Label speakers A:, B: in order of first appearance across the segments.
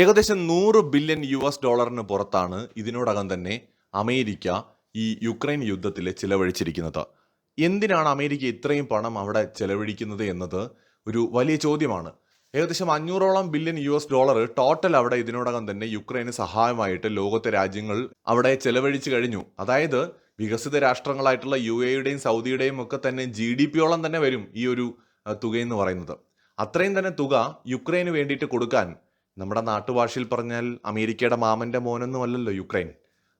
A: ഏകദേശം നൂറ് billion U S ഡോളറിന് പുറത്താണ് ഇതിനോടകം തന്നെ അമേരിക്ക ഈ യുക്രൈൻ യുദ്ധത്തിൽ ചിലവഴിച്ചിരിക്കുന്നത്. എന്തിനാണ് അമേരിക്ക ഇത്രയും പണം അവിടെ ചെലവഴിക്കുന്നത് എന്നത് ഒരു വലിയ ചോദ്യമാണ്. ഏകദേശം അഞ്ഞൂറോളം billion U S dollar total അവിടെ ഇതിനോടകം തന്നെ യുക്രൈന് സഹായമായിട്ട് ലോകത്തെ രാജ്യങ്ങൾ അവിടെ ചെലവഴിച്ചു കഴിഞ്ഞു. അതായത് വികസിത രാഷ്ട്രങ്ങളായിട്ടുള്ള യു എയുടെയും സൗദിയുടെയും ഒക്കെ തന്നെ ജി ഡി പിയോളം തന്നെ വരും ഈ ഒരു തുകയെന്ന് പറയുന്നത്. അത്രയും തന്നെ തുക യുക്രൈന് വേണ്ടിയിട്ട് കൊടുക്കാൻ നമ്മുടെ നാട്ടുഭാഷയിൽ പറഞ്ഞാൽ അമേരിക്കയുടെ മാമന്റെ മോനൊന്നും അല്ലല്ലോ യുക്രൈൻ.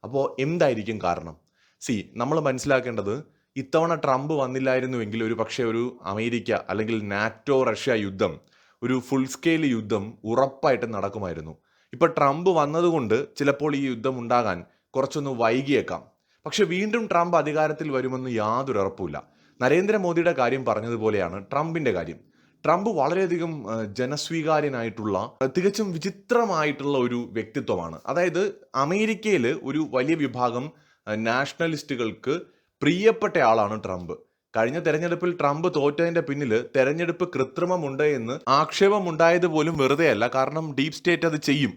A: അപ്പോൾ എന്തായിരിക്കും കാരണം? സി നമ്മൾ മനസ്സിലാക്കേണ്ടത് ഇത്തവണ ട്രംപ് വന്നില്ലായിരുന്നുവെങ്കിൽ ഒരു പക്ഷേ ഒരു അമേരിക്ക അല്ലെങ്കിൽ നാറ്റോ റഷ്യ യുദ്ധം ഒരു ഫുൾ സ്കെയിൽ യുദ്ധം ഉറപ്പായിട്ട് നടക്കുമായിരുന്നു. ഇപ്പൊ ട്രംപ് വന്നതുകൊണ്ട് ചിലപ്പോൾ ഈ യുദ്ധം ഉണ്ടാകാൻ കുറച്ചൊന്ന് വൈകിയേക്കാം. പക്ഷെ വീണ്ടും ട്രംപ് അധികാരത്തിൽ വരുമെന്ന് യാതൊരു ഉറപ്പുമില്ല. നരേന്ദ്രമോദിയുടെ കാര്യം പറഞ്ഞതുപോലെയാണ് ട്രംപിന്റെ കാര്യം. ട്രംപ് വളരെയധികം ജനസ്വീകാര്യനായിട്ടുള്ള തികച്ചും വിചിത്രമായിട്ടുള്ള ഒരു വ്യക്തിത്വമാണ്. അതായത് അമേരിക്കയിൽ ഒരു വലിയ വിഭാഗം നാഷണലിസ്റ്റുകൾക്ക് പ്രിയപ്പെട്ട ആളാണ് ട്രംപ്. കഴിഞ്ഞ തെരഞ്ഞെടുപ്പിൽ ട്രംപ് തോറ്റതിന്റെ പിന്നിൽ തെരഞ്ഞെടുപ്പ് കൃത്രിമമുണ്ട് എന്ന് ആക്ഷേപമുണ്ടായത് പോലും വെറുതെയല്ല. കാരണം ഡീപ് സ്റ്റേറ്റ് അത് ചെയ്യും.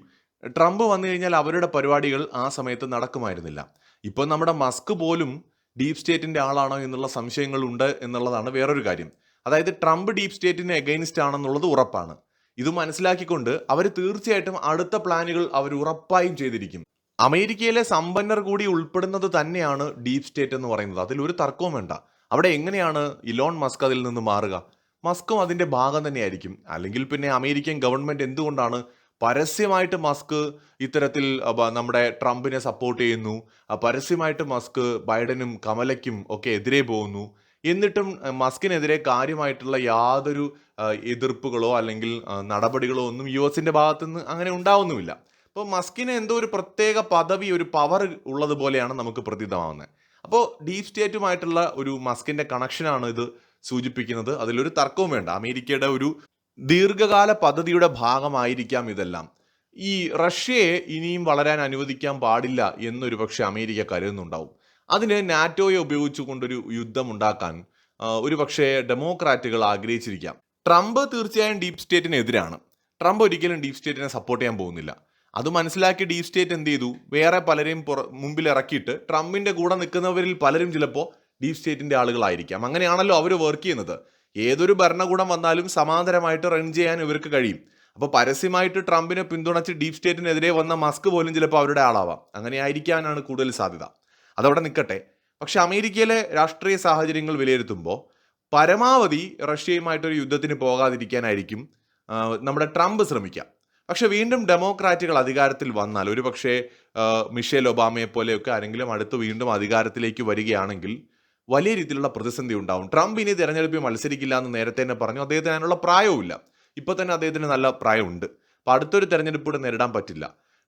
A: ട്രംപ് വന്നു കഴിഞ്ഞാൽ അവരുടെ പരിപാടികൾ ആ സമയത്ത് നടക്കുമായിരുന്നില്ല. ഇപ്പോൾ നമ്മുടെ മസ്ക് പോലും ഡീപ് സ്റ്റേറ്റിന്റെ ആളാണോ എന്നുള്ള സംശയങ്ങൾ ഉണ്ട് എന്നുള്ളതാണ് വേറൊരു കാര്യം. അതായത് ട്രംപ് ഡീപ് സ്റ്റേറ്റിന് എഗൈൻസ്റ്റ് ആണെന്നുള്ളത് ഉറപ്പാണ്. ഇത് മനസ്സിലാക്കിക്കൊണ്ട് അവർ തീർച്ചയായിട്ടും അടുത്ത പ്ലാനുകൾ അവർ ഉറപ്പായും ചെയ്തിരിക്കും. അമേരിക്കയിലെ സമ്പന്നർ കൂടി ഉൾപ്പെടുന്നത് തന്നെയാണ് ഡീപ് സ്റ്റേറ്റ് എന്ന് പറയുന്നത്. അതിൽ ഒരു തർക്കവും വേണ്ട. അവിടെ എങ്ങനെയാണ് ഇലോൺ മസ്ക് അതിൽ നിന്ന് മാറുക? മസ്കും അതിന്റെ ഭാഗം തന്നെയായിരിക്കും. അല്ലെങ്കിൽ പിന്നെ അമേരിക്കൻ ഗവൺമെന്റ് എന്തുകൊണ്ടാണ് പരസ്യമായിട്ട് മസ്ക് ഇത്തരത്തിൽ നമ്മുടെ ട്രംപിനെ സപ്പോർട്ട് ചെയ്യുന്നു? പരസ്യമായിട്ട് മസ്ക് ബൈഡനും കമലയ്ക്കും ഒക്കെ എതിരെ പോകുന്നു? എന്നിട്ടും മസ്കിനെതിരെ കാര്യമായിട്ടുള്ള യാതൊരു എതിർപ്പുകളോ അല്ലെങ്കിൽ നടപടികളോ ഒന്നും യു എസിന്റെ ഭാഗത്തുനിന്ന് അങ്ങനെ ഉണ്ടാവുന്നുമില്ല. അപ്പോൾ മസ്കിന് എന്തോ ഒരു പ്രത്യേക പദവി ഒരു പവർ ഉള്ളതുപോലെയാണ് നമുക്ക് പ്രതീതമാവുന്നത്. അപ്പോൾ ഡീപ് സ്റ്റേറ്റുമായിട്ടുള്ള ഒരു മസ്കിന്റെ കണക്ഷനാണ് ഇത് സൂചിപ്പിക്കുന്നത്. അതിലൊരു തർക്കവും വേണ്ട. അമേരിക്കയുടെ ഒരു ദീർഘകാല പദ്ധതിയുടെ ഭാഗമായിരിക്കാം ഇതെല്ലാം. ഈ റഷ്യയെ ഇനിയും വളരാൻ അനുവദിക്കാൻ പാടില്ല എന്നൊരു പക്ഷേ അമേരിക്ക കരുതുന്നുണ്ടാവും. അതിന് നാറ്റോയെ ഉപയോഗിച്ചുകൊണ്ടൊരു യുദ്ധം ഉണ്ടാക്കാൻ ആ, ഒരു പക്ഷേ ഡെമോക്രാറ്റുകൾ ആഗ്രഹിച്ചിരിക്കാം. ട്രംപ് തീർച്ചയായും ഡീപ് സ്റ്റേറ്റിനെതിരാണ്. ട്രംപ് ഒരിക്കലും ഡീപ് സ്റ്റേറ്റിനെ സപ്പോർട്ട് ചെയ്യാൻ പോകുന്നില്ല. അത് മനസ്സിലാക്കി ഡീപ് സ്റ്റേറ്റ് എന്ത് ചെയ്തു? വേറെ പലരെയും പുറ മുമ്പിൽ ഇറക്കിയിട്ട് ട്രംപിന്റെ കൂടെ നിൽക്കുന്നവരിൽ പലരും ചിലപ്പോൾ ഡീപ് സ്റ്റേറ്റിന്റെ ആളുകളായിരിക്കാം. അങ്ങനെയാണല്ലോ അവർ വർക്ക് ചെയ്യുന്നത്. ഏതൊരു ഭരണകൂടം വന്നാലും സമാന്തരമായിട്ട് റൺ ചെയ്യാൻ ഇവർക്ക് കഴിയും. അപ്പോൾ പരസ്യമായിട്ട് ട്രംപിനെ പിന്തുണച്ച് ഡീപ് സ്റ്റേറ്റിനെതിരെ വന്ന മസ്ക് പോലും ചിലപ്പോൾ അവരുടെ ആളാവാം. അങ്ങനെ ആയിരിക്കാനാണ് കൂടുതൽ സാധ്യത. അതവിടെ നിൽക്കട്ടെ. പക്ഷെ അമേരിക്കയിലെ രാഷ്ട്രീയ സാഹചര്യങ്ങൾ വിലയിരുത്തുമ്പോൾ പരമാവധി റഷ്യയുമായിട്ടൊരു യുദ്ധത്തിന് പോകാതിരിക്കാനായിരിക്കും നമ്മുടെ ട്രംപ് ശ്രമിക്കുക. പക്ഷെ വീണ്ടും ഡെമോക്രാറ്റുകൾ അധികാരത്തിൽ വന്നാൽ ഒരു പക്ഷേ മിഷേൽ ഒബാമയെ പോലെയൊക്കെ ആരെങ്കിലും അടുത്ത് വീണ്ടും അധികാരത്തിലേക്ക് വരികയാണെങ്കിൽ വലിയ രീതിയിലുള്ള പ്രതിസന്ധി ഉണ്ടാവും. ട്രംപ് ഇനി തിരഞ്ഞെടുപ്പിൽ മത്സരിക്കില്ല എന്ന് നേരത്തെ തന്നെ പറഞ്ഞു. അദ്ദേഹത്തിന് അതിനുള്ള പ്രായവുമില്ല. ഇപ്പോൾ തന്നെ അദ്ദേഹത്തിന് നല്ല പ്രായമുണ്ട്. അപ്പോൾ അടുത്തൊരു തെരഞ്ഞെടുപ്പ് നേരിടാൻ പറ്റില്ല.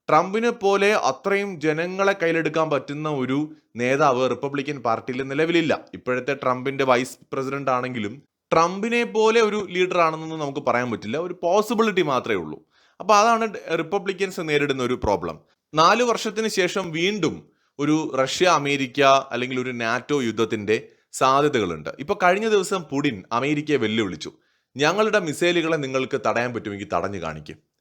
A: ട്രംപിനെ പോലെ അത്രയും ജനങ്ങളെ കയ്യിലെടുക്കാൻ പറ്റുന്ന ഒരു നേതാവ് റിപ്പബ്ലിക്കൻ പാർട്ടിയിൽ നിലവിലില്ല. ഇപ്പോഴത്തെ ട്രംപിന്റെ വൈസ് പ്രസിഡന്റ് ആണെങ്കിലും ട്രംപിനെ പോലെ ഒരു ലീഡർ ആണെന്നൊന്നും നമുക്ക് പറയാൻ പറ്റില്ല. ഒരു പോസിബിലിറ്റി മാത്രമേ ഉള്ളൂ. അപ്പോൾ അതാണ് റിപ്പബ്ലിക്കൻസ് നേരിടുന്ന ഒരു പ്രോബ്ലം നാല് വർഷത്തിന് ശേഷം വീണ്ടും ഒരു റഷ്യ അമേരിക്ക അല്ലെങ്കിൽ ഒരു നാറ്റോ യുദ്ധത്തിന്റെ സാധ്യതകളുണ്ട്. ഇപ്പൊ കഴിഞ്ഞ ദിവസം പുടിൻ അമേരിക്കയെ വെല്ലുവിളിച്ചു. ഞങ്ങളുടെ മിസൈലുകളെ നിങ്ങൾക്ക് തടയാൻ പറ്റുമെങ്കിൽ തടഞ്ഞു കാണിക്കും.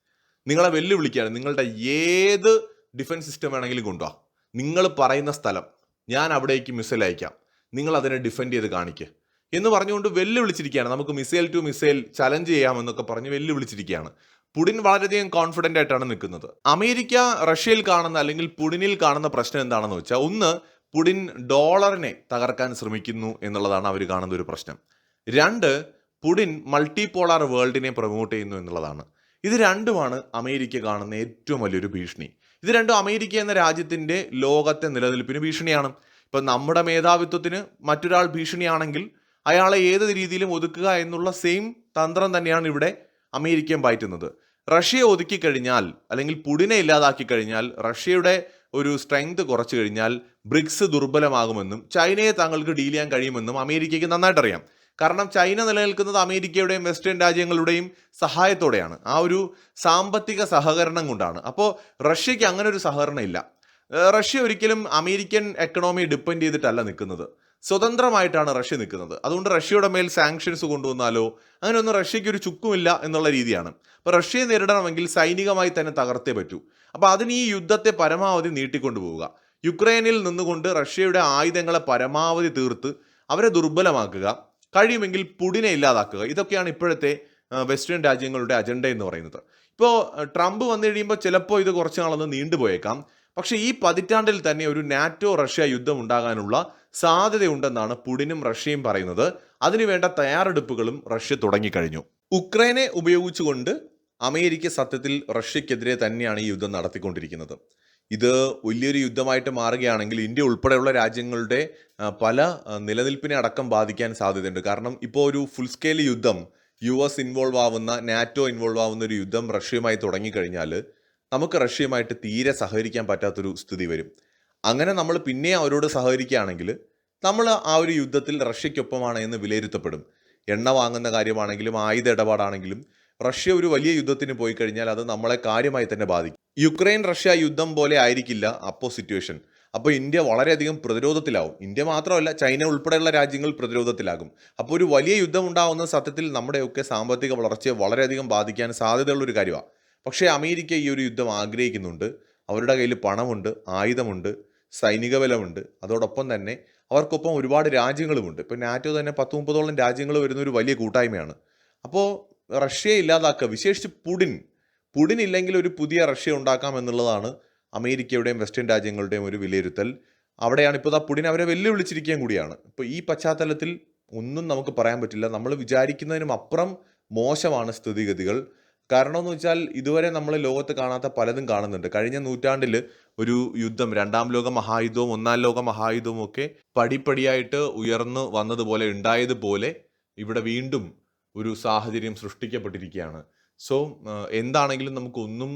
A: നിങ്ങളെ വെല്ലുവിളിക്കുകയാണ്. നിങ്ങളുടെ ഏത് ഡിഫൻസ് സിസ്റ്റം വേണമെങ്കിലും കൊണ്ടുവാ. നിങ്ങൾ പറയുന്ന സ്ഥലം ഞാൻ അവിടേക്ക് മിസൈൽ അയക്കാം. നിങ്ങൾ അതിനെ ഡിഫെൻഡ് ചെയ്ത് കാണിക്കുക എന്ന് പറഞ്ഞുകൊണ്ട് വെല്ലുവിളിച്ചിരിക്കുകയാണ്. നമുക്ക് മിസൈൽ ടു മിസൈൽ ചലഞ്ച് ചെയ്യാമെന്നൊക്കെ പറഞ്ഞ് വെല്ലുവിളിച്ചിരിക്കുകയാണ്. പുടിൻ വളരെയധികം കോൺഫിഡന്റ് ആയിട്ടാണ് നിൽക്കുന്നത്. അമേരിക്ക റഷ്യയിൽ കാണുന്ന അല്ലെങ്കിൽ പുടിനിൽ കാണുന്ന പ്രശ്നം എന്താണെന്ന് വെച്ചാൽ ഒന്ന് പുടിൻ ഡോളറിനെ തകർക്കാൻ ശ്രമിക്കുന്നു എന്നുള്ളതാണ് അവർ കാണുന്ന ഒരു പ്രശ്നം. രണ്ട് പുടിൻ മൾട്ടിപോളാർ വേൾഡിനെ പ്രൊമോട്ട് ചെയ്യുന്നു എന്നുള്ളതാണ്. ഇത് രണ്ടുമാണ് അമേരിക്ക കാണുന്ന ഏറ്റവും വലിയൊരു ഭീഷണി. ഇത് രണ്ടും അമേരിക്ക എന്ന രാജ്യത്തിന്റെ ലോകത്തെ നിലനിൽപ്പിന് ഭീഷണിയാണ്. ഇപ്പം നമ്മുടെ മേധാവിത്വത്തിന് മറ്റൊരാൾ ഭീഷണിയാണെങ്കിൽ അയാളെ ഏത് രീതിയിലും ഒതുക്കുക എന്നുള്ള സെയിം തന്ത്രം തന്നെയാണ് ഇവിടെ അമേരിക്കയും പയറ്റുന്നത്. റഷ്യയെ ഒതുക്കി കഴിഞ്ഞാൽ അല്ലെങ്കിൽ പുടിനെ ഇല്ലാതാക്കി കഴിഞ്ഞാൽ റഷ്യയുടെ ഒരു സ്ട്രെങ്ത് കുറച്ചു കഴിഞ്ഞാൽ ബ്രിക്സ് ദുർബലമാകുമെന്നും ചൈനയെ താങ്കൾക്ക് ഡീൽ ചെയ്യാൻ കഴിയുമെന്നും അമേരിക്കയ്ക്ക് നന്നായിട്ട് അറിയാം കാരണം ചൈന നിലനിൽക്കുന്നത് അമേരിക്കയുടെയും വെസ്റ്റേൺ രാജ്യങ്ങളുടെയും സഹായത്തോടെയാണ്. ആ ഒരു സാമ്പത്തിക സഹകരണം കൊണ്ടാണ്. അപ്പോൾ റഷ്യക്ക് അങ്ങനെ ഒരു സഹകരണം ഇല്ല. റഷ്യ ഒരിക്കലും അമേരിക്കൻ എക്കണോമി ഡിപ്പെൻഡ് ചെയ്തിട്ടല്ല നിൽക്കുന്നത്. സ്വതന്ത്രമായിട്ടാണ് റഷ്യ നിൽക്കുന്നത്. അതുകൊണ്ട് റഷ്യയുടെ മേൽ സാങ്ഷൻസ് കൊണ്ടുവന്നാലോ അങ്ങനെയൊന്നും റഷ്യയ്ക്ക് ഒരു ചുക്കുമില്ല എന്നുള്ള രീതിയാണ്. അപ്പോൾ റഷ്യയെ നേരിടണമെങ്കിൽ സൈനികമായി തന്നെ തകർത്തേ പറ്റൂ. അപ്പോൾ അതിന് ഈ യുദ്ധത്തെ പരമാവധി നീട്ടിക്കൊണ്ടുപോവുക യുക്രൈനിൽ നിന്നുകൊണ്ട് റഷ്യയുടെ ആയുധങ്ങളെ പരമാവധി തീർത്ത് അവരെ ദുർബലമാക്കുക. കഴിയുമെങ്കിൽ പുടിനെ ഇല്ലാതാക്കുക. ഇതൊക്കെയാണ് ഇപ്പോഴത്തെ വെസ്റ്റേൺ രാജ്യങ്ങളുടെ അജണ്ട എന്ന് പറയുന്നത്. ഇപ്പോൾ ട്രംപ് വന്നു കഴിയുമ്പോൾ ചിലപ്പോൾ ഇത് കുറച്ച് നാളൊന്ന് നീണ്ടുപോയേക്കാം പക്ഷേ ഈ പതിറ്റാണ്ടിൽ തന്നെ ഒരു നാറ്റോ റഷ്യ യുദ്ധം ഉണ്ടാകാനുള്ള സാധ്യതയുണ്ടെന്നാണ് പുടിനും റഷ്യയും പറയുന്നത്. അതിനുവേണ്ട തയ്യാറെടുപ്പുകളും റഷ്യ തുടങ്ങിക്കഴിഞ്ഞു. ഉക്രൈനെ ഉപയോഗിച്ചുകൊണ്ട് അമേരിക്ക സത്യത്തിൽ റഷ്യക്കെതിരെ തന്നെയാണ് ഈ യുദ്ധം നടത്തിക്കൊണ്ടിരിക്കുന്നത്. ഇത് വലിയൊരു യുദ്ധമായിട്ട് മാറുകയാണെങ്കിൽ ഇന്ത്യ ഉൾപ്പെടെയുള്ള രാജ്യങ്ങളുടെ പല നിലനിൽപ്പിനെ അടക്കം ബാധിക്കാൻ സാധ്യതയുണ്ട്. കാരണം ഇപ്പോൾ ഒരു ഫുൾ സ്കെയിൽ യുദ്ധം യു എസ് ഇൻവോൾവ് ആവുന്ന നാറ്റോ ഇൻവോൾവ് ആവുന്ന ഒരു യുദ്ധം റഷ്യയുമായി തുടങ്ങിക്കഴിഞ്ഞാൽ നമുക്ക് റഷ്യയുമായിട്ട് തീരെ സഹകരിക്കാൻ പറ്റാത്തൊരു സ്ഥിതി വരും. അങ്ങനെ നമ്മൾ പിന്നെ അവരോട് സഹകരിക്കുകയാണെങ്കിൽ നമ്മൾ ആ ഒരു യുദ്ധത്തിൽ റഷ്യയ്ക്കൊപ്പമാണ് എന്ന് വിലയിരുത്തപ്പെടും. എണ്ണ വാങ്ങുന്ന കാര്യമാണെങ്കിലും ആയുധ ഇടപാടാണെങ്കിലും റഷ്യ ഒരു വലിയ യുദ്ധത്തിന് പോയി കഴിഞ്ഞാൽ അത് നമ്മളെ കാര്യമായി തന്നെ ബാധിക്കും. യുക്രൈൻ റഷ്യ യുദ്ധം പോലെ ആയിരിക്കില്ല അപ്പോൾ സിറ്റുവേഷൻ അപ്പോൾ ഇന്ത്യ വളരെയധികം പ്രതിരോധത്തിലാവും. ഇന്ത്യ മാത്രമല്ല ചൈന ഉൾപ്പെടെയുള്ള രാജ്യങ്ങൾ പ്രതിരോധത്തിലാകും. അപ്പോൾ ഒരു വലിയ യുദ്ധം ഉണ്ടാകുന്ന സത്യത്തിൽ നമ്മുടെയൊക്കെ സാമ്പത്തിക വളർച്ചയെ വളരെയധികം ബാധിക്കാൻ സാധ്യതയുള്ള ഒരു കാര്യമാണ് പക്ഷേ അമേരിക്ക ഈ ഒരു യുദ്ധം ആഗ്രഹിക്കുന്നുണ്ട്. അവരുടെ കയ്യിൽ പണമുണ്ട് ആയുധമുണ്ട് സൈനിക ബലമുണ്ട്. അതോടൊപ്പം തന്നെ അവർക്കൊപ്പം ഒരുപാട് രാജ്യങ്ങളുമുണ്ട്. ഇപ്പോൾ നാറ്റോ തന്നെ പത്ത് മുപ്പതോളം രാജ്യങ്ങൾ വരുന്ന ഒരു വലിയ കൂട്ടായ്മയാണ്. അപ്പോൾ റഷ്യയെ ഇല്ലാതാക്കുക വിശേഷിച്ച് പുടിൻ പുടിൻ ഇല്ലെങ്കിൽ ഒരു പുതിയ റഷ്യ ഉണ്ടാക്കാം എന്നുള്ളതാണ് അമേരിക്കയുടെയും വെസ്റ്റേൺ രാജ്യങ്ങളുടെയും ഒരു വിലയിരുത്തൽ. അവിടെയാണ് ഇപ്പോൾ ആ പുടിൻ അവരെ വെല്ലുവിളിച്ചിരിക്കുകയും കൂടിയാണ്. ഇപ്പോൾ ഈ പശ്ചാത്തലത്തിൽ ഒന്നും നമുക്ക് പറയാൻ പറ്റില്ല. നമ്മൾ വിചാരിക്കുന്നതിനും അപ്പുറം മോശമാണ് സ്ഥിതിഗതികൾ. കാരണം എന്ന് വെച്ചാൽ ഇതുവരെ നമ്മൾ ലോകത്ത് കാണാത്ത പലതും കാണുന്നുണ്ട്. കഴിഞ്ഞ നൂറ്റാണ്ടിൽ ഒരു യുദ്ധം രണ്ടാം ലോക മഹായുദ്ധവും ഒന്നാം ലോക മഹായുദ്ധവും ഒക്കെ പടിപ്പടിയായിട്ട് ഉയർന്നു വന്നതുപോലെ ഉണ്ടായതുപോലെ ഇവിടെ വീണ്ടും ഒരു സാഹചര്യം സൃഷ്ടിക്കപ്പെട്ടിരിക്കുകയാണ്. സോ എന്താണെങ്കിലും നമുക്കൊന്നും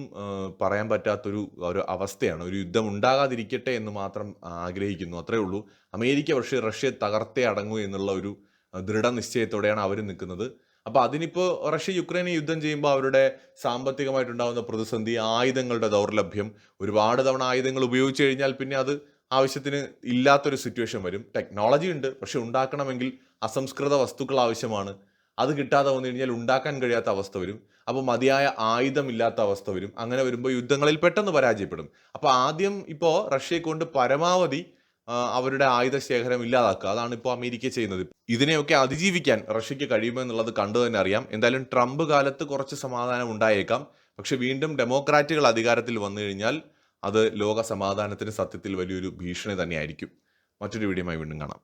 A: പറയാൻ പറ്റാത്തൊരു ഒരു അവസ്ഥയാണ്. ഒരു യുദ്ധം ഉണ്ടാകാതിരിക്കട്ടെ എന്ന് മാത്രം ആഗ്രഹിക്കുന്നു. അത്രേ ഉള്ളൂ. അമേരിക്ക പക്ഷേ റഷ്യയെ തകർത്തേ അടങ്ങൂ എന്നുള്ള ഒരു ദൃഢനിശ്ചയത്തോടെയാണ് അവർ നിൽക്കുന്നത്. അപ്പോൾ അതിനിപ്പോൾ റഷ്യ യുക്രൈനെ യുദ്ധം ചെയ്യുമ്പോൾ അവരുടെ സാമ്പത്തികമായിട്ടുണ്ടാകുന്ന പ്രതിസന്ധി ആയുധങ്ങളുടെ ദൗർലഭ്യം ഒരുപാട് തവണ ആയുധങ്ങൾ ഉപയോഗിച്ചു കഴിഞ്ഞാൽ പിന്നെ അത് ആവശ്യത്തിന് ഇല്ലാത്തൊരു സിറ്റുവേഷൻ വരും. ടെക്നോളജി ഉണ്ട് പക്ഷെ ഉണ്ടാക്കണമെങ്കിൽ അസംസ്കൃത വസ്തുക്കൾ ആവശ്യമാണ്. അത് കിട്ടാതെ വന്നു കഴിഞ്ഞാൽ ഉണ്ടാക്കാൻ കഴിയാത്ത അവസ്ഥ വരും. അപ്പോൾ മതിയായ ആയുധമില്ലാത്ത അവസ്ഥ വരും. അങ്ങനെ വരുമ്പോൾ യുദ്ധങ്ങളിൽ പെട്ടെന്ന് പരാജയപ്പെടും. അപ്പോൾ ആദ്യം ഇപ്പോൾ റഷ്യയെ കൊണ്ട് പരമാവധി അവരുടെ ആയുധ ശേഖരം ഇല്ലാതാക്കുക. അതാണ് ഇപ്പോൾ അമേരിക്ക ചെയ്യുന്നത്. ഇതിനെയൊക്കെ അതിജീവിക്കാൻ റഷ്യക്ക് കഴിയുമെന്നുള്ളത് കണ്ടു തന്നെ അറിയാം. എന്തായാലും ട്രംപ് കാലത്ത് കുറച്ച് സമാധാനം ഉണ്ടായേക്കാം. പക്ഷെ വീണ്ടും ഡെമോക്രാറ്റുകൾ അധികാരത്തിൽ വന്നു കഴിഞ്ഞാൽ അത് ലോക സമാധാനത്തിന് സത്യത്തിൽ വലിയൊരു ഭീഷണി തന്നെയായിരിക്കും. മറ്റൊരു വീഡിയോയുമായി വീണ്ടും കാണാം.